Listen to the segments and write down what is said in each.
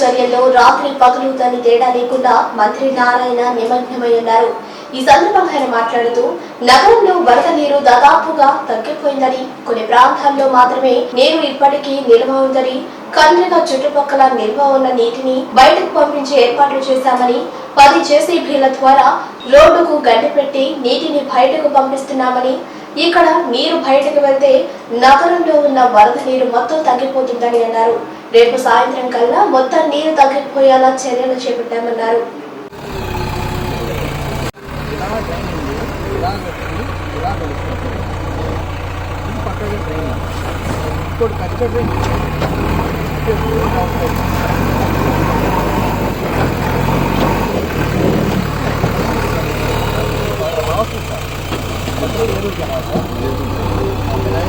చర్యల్లో రాత్రి పగలు దాని తేడా లేకుండా మంత్రి నారాయణ నిమగ్నమై ఉన్నారు. ఈ సందర్భంగా ఆయన మాట్లాడుతూ నగరంలో వరద నీరు దాదాపుగా తగ్గిపోయిందని కొన్ని ప్రాంతాల్లో మాత్రమే నీరు ఇప్పటికీ నిల్వ ఉందని కండ్రిగా చుట్టుపక్కల నిల్వ ఉన్న నీటిని బయటకు పంపించే ఏర్పాట్లు చేశామని పది జేసీబీల ద్వారా రోడ్డుకు గడ్డి పెట్టి నీటిని బయటకు పంపిస్తున్నామని ఇక్కడ నీరు బయటకు వెళ్తే నగరంలో ఉన్న వరద నీరు మొత్తం తగ్గిపోతుందని అన్నారు. రేపు సాయంత్రం కల్లా మొత్తం నీరు తగ్గిపోయేలా చర్యలు చేపట్టామన్నారు.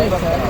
ఇలా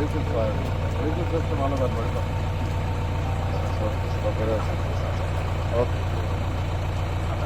రీసెన్స్ రీసెన్స్ చేస్తే మళ్ళీ దాన్ని పెడతాం ఓకే